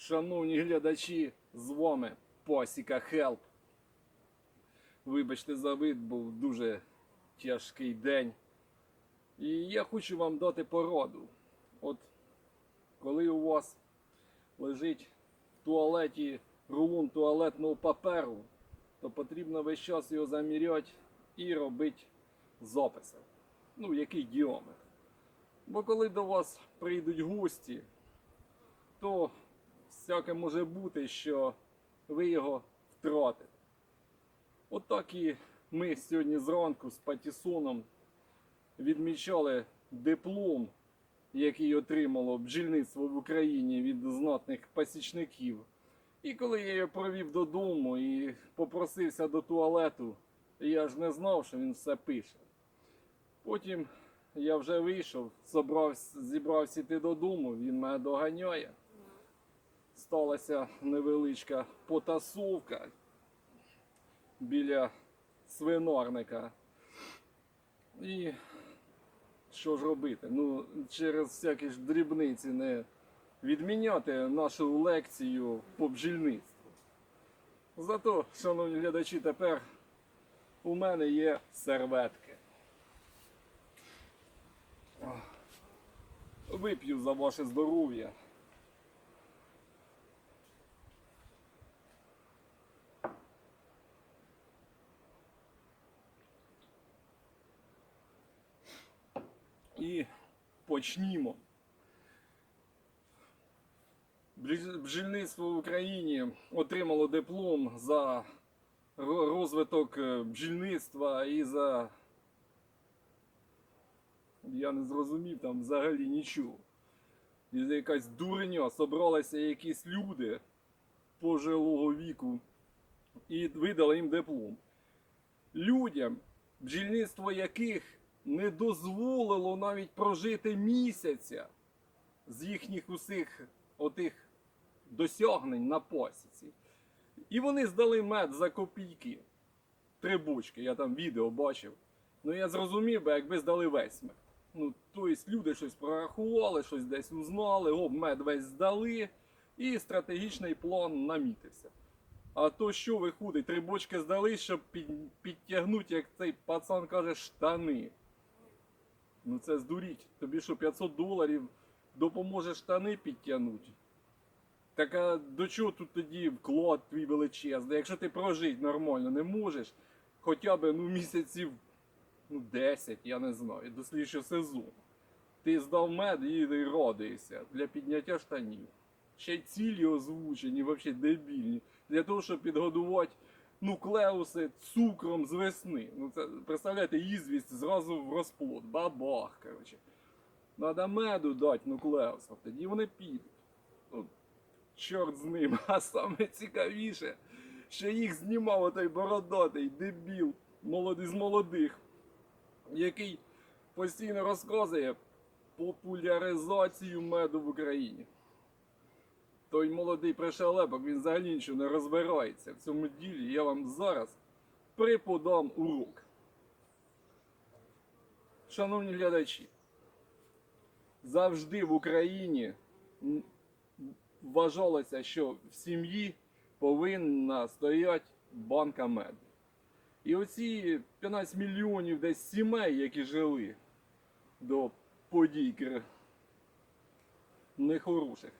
Шановні глядачі, з вами Посіка Хелп. Вибачте за вид, був дуже тяжкий день. І я хочу вам дати пораду. От коли у вас лежить в туалеті рулон туалетного паперу, то потрібно весь час його заміряти і робити записи. Ну, який діаметр. Бо коли до вас прийдуть гості, то всяке може бути, що ви його втратите. Отак і ми сьогодні зранку з Патісоном відмічали диплом, який отримало бджільництво в Україні від знатних пасічників. І коли я його провів додому і попросився до туалету, я ж не знав, що він все пише. Потім я вже вийшов, зібрався йти додому, він мене доганяє. Сталася невеличка потасовка біля свинарника. І що ж робити? Ну, через всякі ж дрібниці не відміняти нашу лекцію по бджільництву. Зато, шановні глядачі, тепер у мене є серветки. Вип'ю за ваше здоров'я. І почнімо. Бджі- Бджільництво в Україні отримало диплом за розвиток е, бджільництва і за. Я не зрозумів там взагалі нічого. І якась дурня собралися якісь люди пожилого віку і видали їм диплом. Людям, бджільництво яких не дозволило навіть прожити місяця з їхніх усіх отих досягнень на пасіці. І вони здали мед за копійки. Три бочки, я там відео бачив. Ну я зрозумів би, якби здали весь мед. Ну, тобто люди щось прорахували, щось десь узнали, о, мед весь здали, і стратегічний план намітився. А то що виходить, три бочки здали, щоб підтягнути, як цей пацан каже, штани. Ну це здуріть. Тобі що 500 доларів допоможе штани підтягнути. Так а до чого тут тоді вклад твій величезний? Якщо ти прожити нормально не можеш, хоча б ну, місяців ну, 10, я не знаю, до слідчого сезону. Ти здав мед і радуєшся для підняття штанів. Ще цілі озвучені, взагалі дебільні. Для того, щоб підгодувати нуклеуси цукром з весни. Ну це представляєте, ізвість зразу в розплод. Бабах, коротше. Надо меду дати нуклеусам, тоді вони підуть. Ну, чорт з ним, а саме цікавіше, що їх знімав отой бородатий дебіл молодий з молодих, який постійно розказує популяризацію меду в Україні. Той молодий пришелепок, він взагалі нічого не розбирається в цьому ділі. Я вам зараз преподам урок. Шановні глядачі, завжди в Україні вважалося, що в сім'ї повинна стояти банка меду. І оці 15 мільйонів десь сімей, які жили до подій нехороших,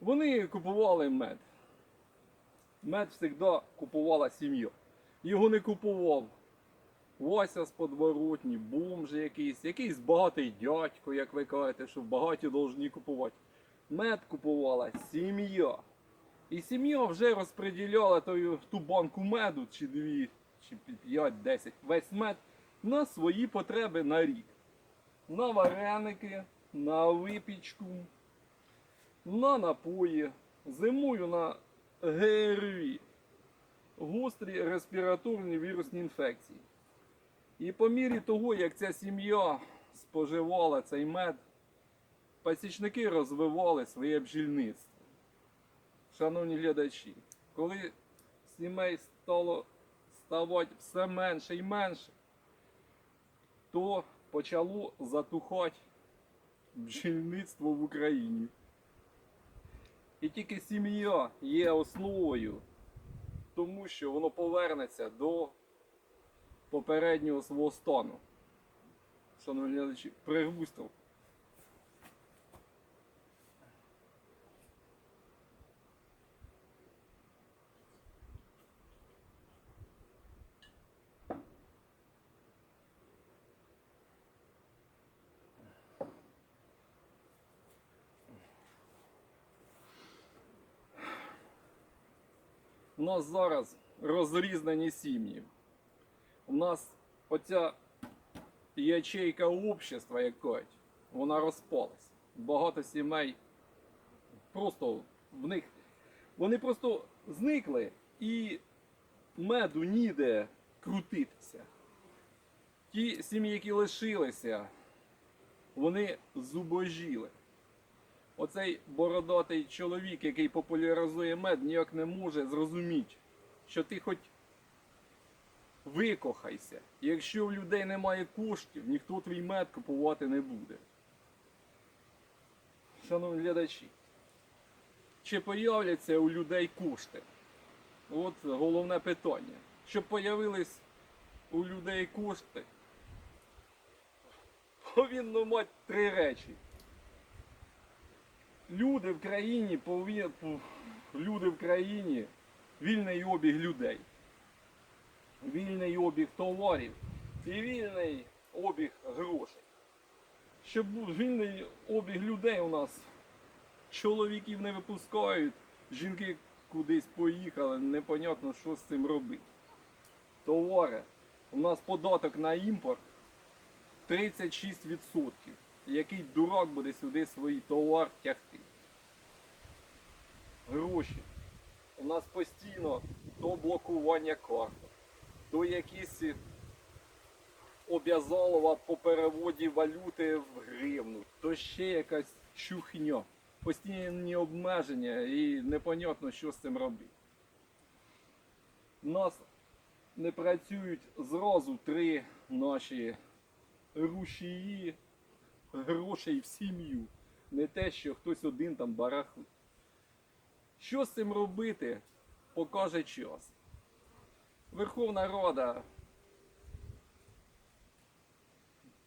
вони купували мед. Мед завжди купувала сім'я. Його не купував Вася з подворотні, бомж якийсь, якийсь багатий дядько, як ви кажете, що багаті повинні купувати. Мед купувала сім'я. І сім'я вже розподіляла тою, ту банку меду, чи дві, чи п'ять, десять, весь мед на свої потреби на рік. На вареники, на випічку, на напої, зимою на ГРВІ, гострі респіраторні вірусні інфекції. І по мірі того, як ця сім'я споживала цей мед, пасічники розвивали своє бджільництво. Шановні глядачі, коли сімей стало ставати все менше і менше, то почало затухати бджільництво в Україні. І тільки сім'я є основою, тому що воно повернеться до попереднього свого стану. Шановні глядачі, пригустав. У нас зараз розрізнені сім'ї. У нас оця ячейка общества якась, вона розпалась. Багато сімей просто в них. Вони просто зникли і меду ніде крутитися. Ті сім'ї, які лишилися, вони зубожіли. Оцей бородатий чоловік, який популяризує мед, ніяк не може зрозуміти, що ти хоч викохайся. Якщо в людей немає коштів, ніхто твій мед купувати не буде. Шановні глядачі, чи появляться у людей кошти? От головне питання. Щоб появились у людей кошти, повинно мати три речі. Люди в країні люди в країні вільний обіг людей, вільний обіг товарів і вільний обіг грошей. Щоб був вільний обіг людей у нас чоловіків не випускають, жінки кудись поїхали, непонятно, що з цим робити. Товари. У нас податок на імпорт 36%. Який дурак буде сюди свій товар тягти? Гроші. У нас постійно то блокування карток, то якісь обязалова по переводі валюти в гривну, то ще якась чухня. Постійні обмеження і непонятно, що з цим робити. У нас не працюють зразу три наші рушії грошей в сім'ю. Не те, що хтось один там барахлить. Що з цим робити, покаже час. Верховна Рада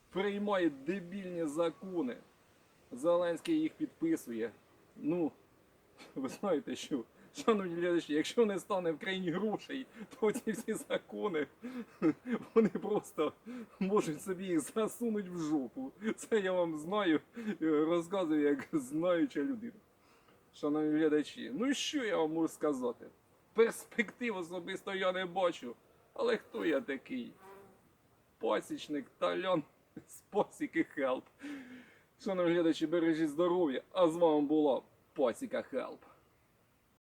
приймає дебільні закони. Зеленський їх підписує. Ну, ви знаєте, що, шановні глядачі, якщо не стане в країні грошей, то ці всі закони вони просто можуть собі їх засунуть в жопу. Це я вам знаю, е, розказую як знаюча людина. Шановні глядачі, ну що я вам можу сказати? Перспектив особисто я не бачу. Але хто я такий? Пасічник, талян з пасіки Хелп. Шановні глядачі, бережіть здоров'я, а з вами була Пасіка Хелп.